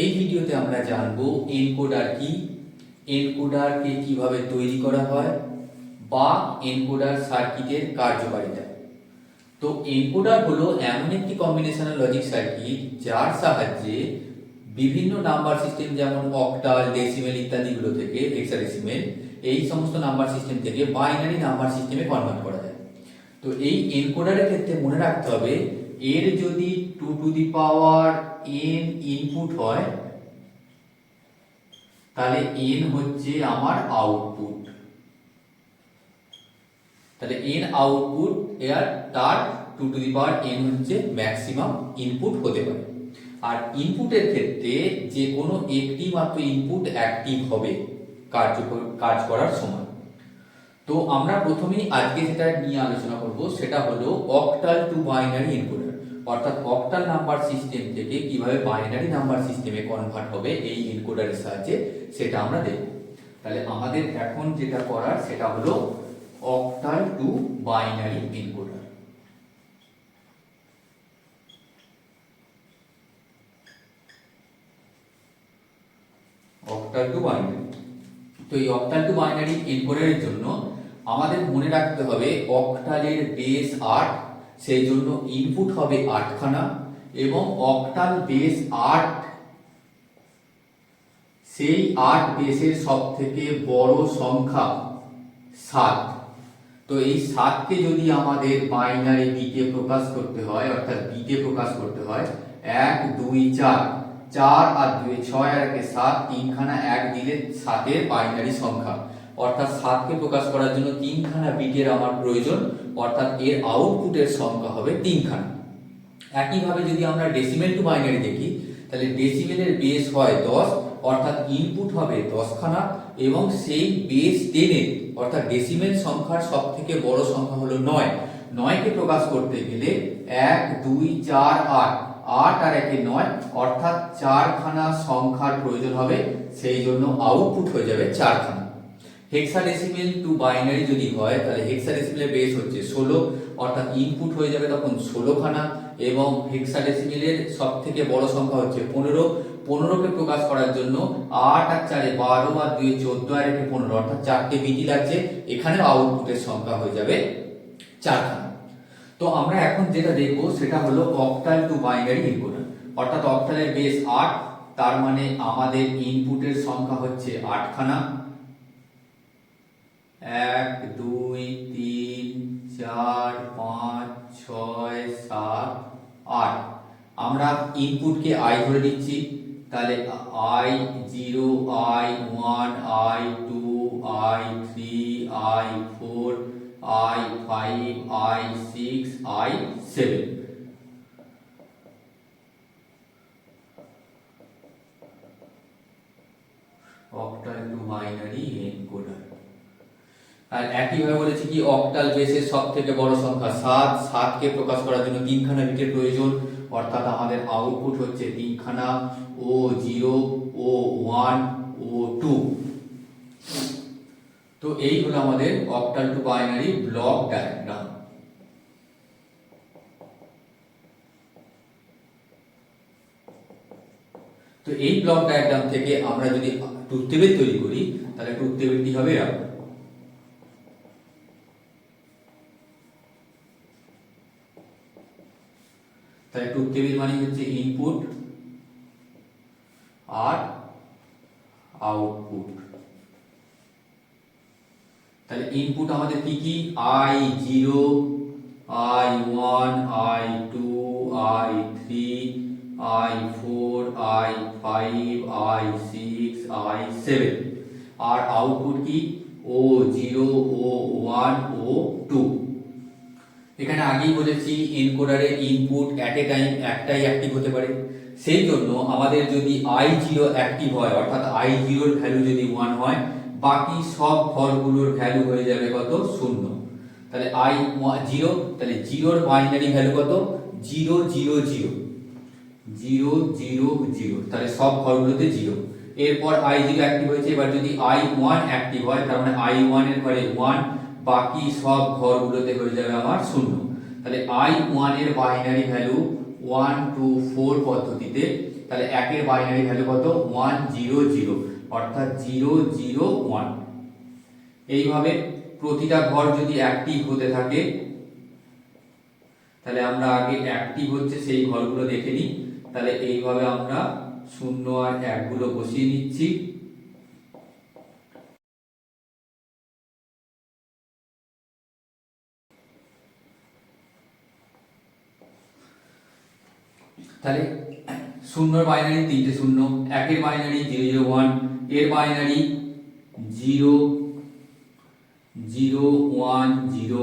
এই ভিডিওতে আমরা জানব এনকোডার কি? এনকোডারকে কীভাবে তৈরি করা হয়? বা এনকোডার সার্কিটের কার্যকারিতা। তো এনকোডার হলো এমন একটি কম্বিনেশনাল লজিক সার্কিট যার সাহায্যে বিভিন্ন নাম্বার সিস্টেম যেমন অক্টাল ডেসিমেল ইত্যাদিগুলো থেকে হেক্সাডেসিমেল এই সমস্ত নাম্বার সিস্টেম থেকে বাইনারি নাম্বার সিস্টেমে কনভার্ট করা যায়। তো এই এনকোডারের ক্ষেত্রে মনে রাখতে হবে, এর যদি two to the power n input হয়, তাহলে এন হচ্ছে আমার আউটপুট তাহলে এন আউটপুট এর তার two to the power n হচ্ছে ম্যাক্সিমাম ইনপুট হতে পারে। আর ইনপুটের ক্ষেত্রে যে কোনো একটি মাত্র ইনপুট অ্যাক্টিভ হবে কার্যকর, কাজ করার সময়। তো আমরা প্রথমেই আজকে যেটা নিয়ে আলোচনা করব সেটা হলো অক্টাল টু বাইনারি এনকোডার অর্থাৎ অক্টাল নাম্বার সিস্টেম থেকে কীভাবে বাইনারি নাম্বার সিস্টেমে কনভার্ট হবে এই এনকোডারের সাহায্যে, সেটা আমরা দেখব। তাহলে আমাদের এখন যেটা করার, সেটা হলো octal to binary encoder octal to binary তো এই অক্টাল টু বাইনারি এনকোডারের জন্য আমাদের মনে রাখতে হবে অক্টালের বেস আট সেই জন্য ইনপুট হবে আটখানা এবং অক্টাল বেস আট। সেই আট বেসের সব থেকে বড় সংখ্যা সাত। তো এই সাতকে যদি আমাদের বাইনারি বিটে প্রকাশ করতে হয়, অর্থাৎ বিটে প্রকাশ করতে হয়, এক, দুই, চার। চার আর দুই, ছয় আর একে সাত, তিনখানা এক দিলে সাতের বাইনারি সংখ্যা। অর্থাৎ সাতকে প্রকাশ করার জন্য তিনখানা বিটের আমার প্রয়োজন, অর্থাৎ এর আউটপুটের সংখ্যা হবে তিনখানা। একইভাবে যদি আমরা ডেসিমেল টু বাইনারি দেখি, তাহলে ডেসিমেলের বেস হয় দশ, অর্থাৎ ইনপুট হবে দশখানা, এবং সেই বেস টেনে অর্থাৎ ডেসিমেল সংখ্যার সব থেকে বড় সংখ্যা হলো নয়। নয়কে প্রকাশ করতে গেলে এক, দুই, চার, আট আট আর একে নয়, অর্থাৎ চারখানা সংখ্যার প্রয়োজন হবে, সেই জন্য আউটপুট হয়ে যাবে চারখানা। হেক্সাডেসিমেল টু বাইনারি যদি হয়, তাহলে হেক্সাডেসিমেলের বেস হচ্ছে ষোলো, অর্থাৎ ইনপুট হয়ে যাবে তখন ষোলো খানা এবং হেক্সাডেসিমেলের সব থেকে বড় সংখ্যা হচ্ছে পনেরো। পনেরোকে প্রকাশ করার জন্য আট আর চারে বারো আর দুই চোদ্দ আর একে পনেরো, অর্থাৎ চারটে বিটি লাগছে। এখানেও আউটপুটের সংখ্যা হয়ে যাবে চারখানা। তো আমরা এখন যেটা দেখব সেটা হলো অক্টাল টু বাইনারি এনকোডার অর্থাৎ অক্টালের বেস আট, তার মানে আমাদের ইনপুটের সংখ্যা হচ্ছে আটখানা। এক, দুই, তিন, চার, পাঁচ, ছয়, সাত, আট। আমরা ইনপুটকে আই ধরে নিচ্ছি। তাহলে I zero I one I two I three I four I five I six I seven octal to binary encoder আর একইভাবে বলেছি কি, অক্টাল বেসের সব থেকে বড় সংখ্যা সাত। সাতকে প্রকাশ করার জন্য তিনখানা বিটের প্রয়োজন। অর্থাৎ আমাদের আউটপুট হচ্ছে তিনখানা O zero O one O two তো এই হলো আমাদের octal to binary block diagram তো এই ব্লক ডায়াগ্রাম থেকে আমরা যদি ট্রুথ টেবিল তৈরি করি, তাহলে ট্রুথ টেবিলটি হবে? এরকম। তাহলে ট্রুথ টেবিল মানে হচ্ছে ইনপুট আর আউটপুট তাহলে ইনপুট আমাদের কি কি? I zero I one I two I three I four I five I six I seven R output কি? O zero O one O two এখানে আগেই বলেছি এনকোডারের ইনপুট অ্যাট এ টাইম একটাই অ্যাক্টিভ হতে পারে। সেই জন্য আমাদের যদি আই জিরো অ্যাক্টিভ হয়, অর্থাৎ আই জিরোর ভ্যালু যদি ওয়ান হয়, বাকি সব ঘরগুলোর ভ্যালু হয়ে যাবে কত? শূন্য। তাহলে আই জিরো তাহলে জিরোর বাইনারি ভ্যালু কত? Zero zero zero zero zero zero তাহলে সব ঘরগুলোতে জিরো এরপর আই জিরো অ্যাক্টিভ হয়েছে। এবার যদি আই ওয়ান অ্যাক্টিভ হয়, তার মানে আই ওয়ানের ঘরে ওয়ান বাকি সব ঘরগুলোতে হয়ে যাবে আমার শূন্য। তাহলে আই ওয়ানের binary value one two four পদ্ধতিতে, তাহলে একের বাইনারি ভ্যালু কত? ওয়ান জিরো জিরো অর্থাৎ জিরো জিরো ওয়ান এইভাবে প্রতিটা ঘর যদি অ্যাক্টিভ হতে থাকে, তাহলে আমরা আগে অ্যাক্টিভ হচ্ছে সেই ঘরগুলো দেখে নিই। তাহলে এইভাবে আমরা শূন্য আর একগুলো বসিয়ে নিচ্ছি। তাহলে শূন্যর বাইনারি তিনটে শূন্য, একের বাইনারি জিরো জিরো ওয়ানের binary zero zero one zero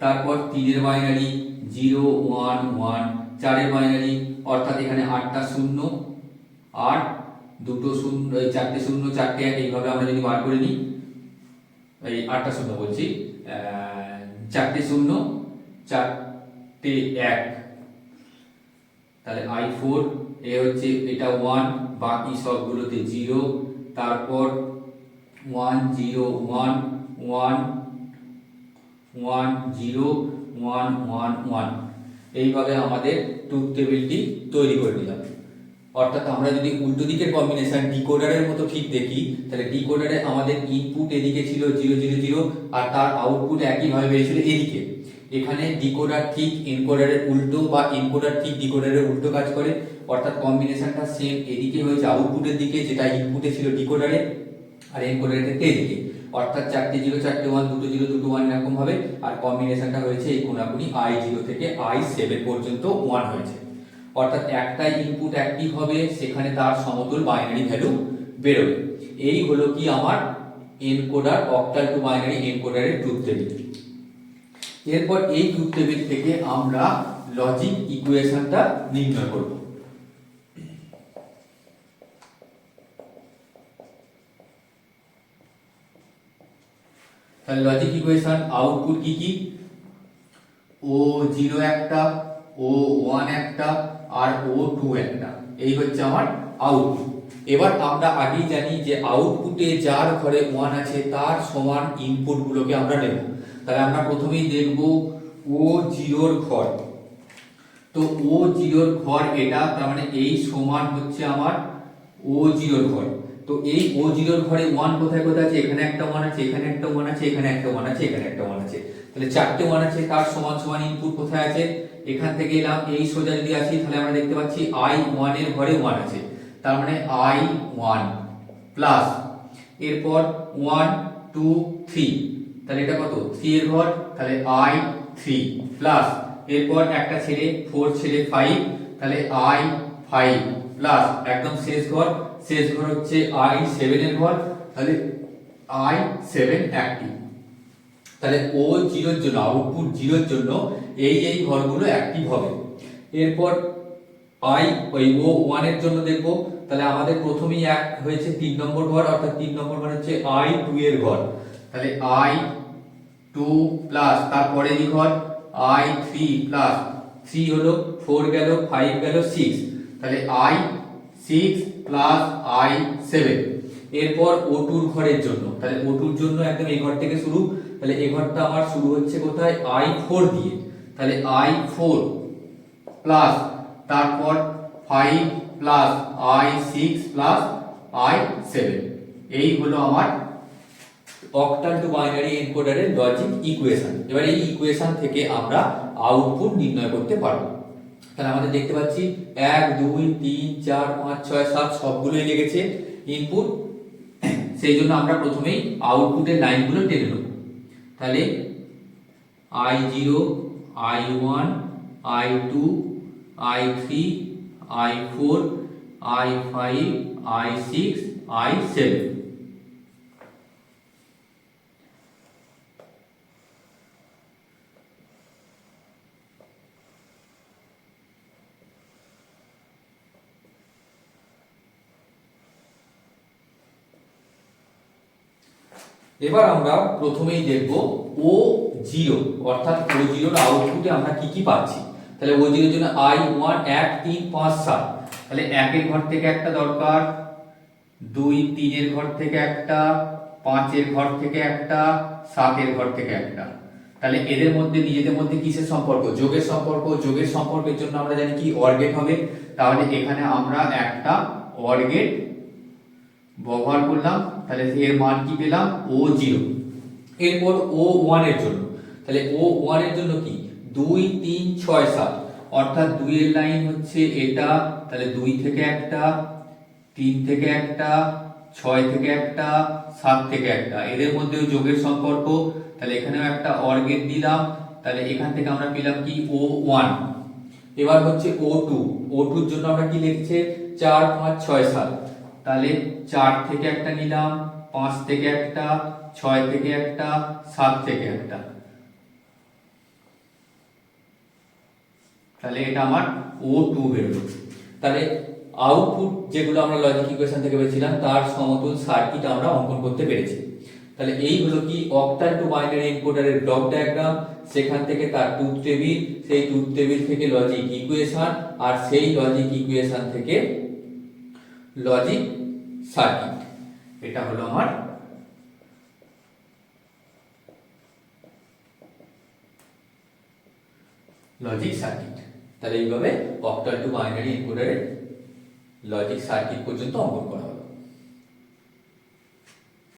তারপর তিনের বাইনারি জিরো ওয়ান ওয়ান চারের বাইনারি অর্থাৎ এখানে আটটা শূন্য, আট, দুটো শূন্য চারটে শূন্য, চারটে এক, এইভাবে আমরা যদি বার করে নিই, এই আটটা শূন্য বলছি চারটে শূন্য, চারটে এক তাহলে আই ফোর এ হচ্ছে এটা ওয়ান বাকি সবগুলোতে জিরো তারপর one zero one one one zero one one one এইভাবে আমাদের ট্রুথ টেবিলটি তৈরি করে নিলাম। অর্থাৎ আমরা যদি উল্টো দিকের কম্বিনেশন ডিকোডারের মতো ঠিক দেখি, তাহলে ডিকোডারে আমাদের ইনপুট এদিকে ছিল জিরো জিরো জিরো আর তার আউটপুট একইভাবে বেরিয়েছিল এদিকে। এখানে ডিকোডার ঠিক এনকোডারের উল্টো বা এনকোডার ঠিক ডিকোডারের উল্টো কাজ করে, অর্থাৎ কম্বিনেশনটা সেম এদিকে হয়েছে আউটপুটের দিকে যেটা ইনপুটে ছিল ডিকোডারে আর এনকোডারের ক্ষেত্রে এদিকে অর্থাৎ চারটে জিরো চারটে ওয়ান দুটো জিরো দুটো ওয়ান এরকম হবে, আর কম্বিনেশনটা হয়েছে এই কোনাকুনি আই জিরো থেকে আই সেভেন পর্যন্ত ওয়ান হয়েছে। অর্থাৎ একটাই ইনপুট অ্যাক্টিভ হবে, সেখানে তার সমতুল বাইনারি ভ্যালু বেরোবে। এই হলো কি আমার এনকোডার অক্টাল টু বাইনারি এনকোডারের ট্রুথ টেবিল এরপর এই ট্রুথ টেবিল থেকে আমরা লজিক ইকুয়েশনটা নির্ণয় করব। তাহলে লজিক ইকুয়েশন আউটপুট কি কি? ও জিরো একটা ও ওয়ান একটা, আর ও টু একটা। এই হচ্ছে আমার আউটপুট এবার আমরা আগেই জানি যে আউটপুটে যার ঘরে ওয়ান আছে, তার সমান ইনপুট গুলোকে আমরা নেব। তাহলে আমরা প্রথমেই দেখব ও জিরোর ঘর। তো ও জিরোর ঘর এটা, তার মানে এই সমান হচ্ছে আমার ও জিরোর ঘর। তো এই ও জিরোর ঘরে ওয়ান কোথায় কোথায় আছে? এখানে একটা ওয়ান আছে, এখানে একটা ওয়ান আছে, এখানে একটা ওয়ান আছে, এখানে একটা ওয়ান আছে। তাহলে চারটে ওয়ান আছে, তার সমান সমান ইনপুট কোথায় আছে? এখান থেকে এলাম, এই সোজা যদি আসি, তাহলে আমরা দেখতে পাচ্ছি আই ওয়ানের ঘরে ওয়ান আছে। তার মানে আই ওয়ান প্লাস এরপর ওয়ান টু থ্রি তাহলে এটা কত? থ্রি এর ঘর, তাহলে আই থ্রি প্লাস এরপর একটা ছেড়ে ফোর ছেড়ে ফাইভ তাহলে আই ফাইভ প্লাস একদম শেষ ঘর শেষ ঘর হচ্ছে আই সেভেন এর ঘর, তাহলে আই সেভেন অ্যাক্টিভ তাহলে ও জিরোর জন্য আউটপুট জিরোর জন্য এই এই ঘরগুলো অ্যাক্টিভ হবে, এরপর আই ওই ও ওয়ানের জন্য দেখব। তাহলে আমাদের প্রথমেই এক হয়েছে তিন নম্বর ঘর, অর্থাৎ তিন নম্বর ঘর হচ্ছে আই টু এর ঘর। তাহলে আই টু প্লাস তারপরে কি ঘর? আই থ্রি প্লাস থ্রি হলো ফোর গেল ফাইভ গেল সিক্স তাহলে I six plus I seven এরপর ও টুর ঘরের জন্য। তাহলে ও টুর জন্য একদম এই ঘর থেকে শুরু। তাহলে এই ঘরটা আমার শুরু হচ্ছে কোথায়? আই ফোর দিয়ে। তাহলে আই ফোর প্লাস তারপর five plus I six plus I seven এই হলো আমার অক্টাল টু বাইনারি এনকোডারের লজিক ইকুয়েশন এবার এই ইকুয়েশন থেকে আমরা আউটপুট নির্ণয় করতে পারব। তাহলে আমাদের দেখতে পাচ্ছি এক, দুই, তিন, চার, পাঁচ, ছয়, সাত, সবগুলোই লেগেছে ইনপুট সেই জন্য আমরা প্রথমেই আউটপুটের লাইনগুলো টেনে নেব। তাহলে I zero I one I two I three I four I five I six I seven এবার আমরা প্রথমেই দেখব ও জিরো অর্থাৎ ও জিরোর আউটপুটে আমরা কি কি পাচ্ছি? তাহলে ও জিরোর জন্য আই ওয়ান এক তিন পাঁচ সাত। তাহলে একের ঘর থেকে একটা দরকার, দুই তিনের ঘর থেকে একটা, পাঁচের ঘর থেকে একটা, সাতের ঘর থেকে একটা। তাহলে এদের মধ্যে, নিজেদের মধ্যে কিসের সম্পর্ক? যোগের সম্পর্ক। যোগের সম্পর্কের জন্য আমরা জানি কি অর্গেট হবে। তাহলে এখানে আমরা একটা অর্গেট ব্যবহার করলাম। তাহলে এর মান কি পেলাম? O zero. এরপর ও ওয়ানের জন্য। তাহলে ও ওয়ানের জন্য কি? দুই, তিন, ছয়, সাত। অর্থাৎ দুইয়ের লাইন হচ্ছে এটা, তাহলে দুই থেকে একটা, তিন থেকে একটা, ছয় থেকে একটা, সাত থেকে একটা। এদের মধ্যেও যোগের সম্পর্ক। তাহলে এখানেও একটা অর্গেট দিলাম। তাহলে এখান থেকে আমরা পেলাম কি? ও ওয়ান এবার হচ্ছে ও টু ও টুর জন্য আমরা কি লিখছে? চার, পাঁচ, ছয়, সাত। তাহলে চার থেকে একটা নিলাম, পাঁচ থেকে একটা, ছয় থেকে একটা, সাত থেকে একটা। তাহলে এটা আমার ও টু বেরোলো তাহলে আউটপুট যেগুলো আমরা লজিক ইকুয়েশন থেকে পেয়েছিলাম, তার সমতুল সার্কিট আমরা অঙ্কন করতে পেরেছি। তাহলে এই হলো কি অক্টাল টু বাইনারি এনকোডারের ব্লক ডায়াগ্রাম সেখান থেকে তার টুথ টেবিল সেই টুথ টেবিল থেকে লজিক ইকুয়েশন আর সেই লজিক ইকুয়েশন থেকে লজিক সার্কিট এটা হলো আমার লজিক সার্কিট তাহলে এইভাবে অক্টাল টু বাইনারি এনকোডারের লজিক সার্কিট পর্যন্ত অঙ্কন করা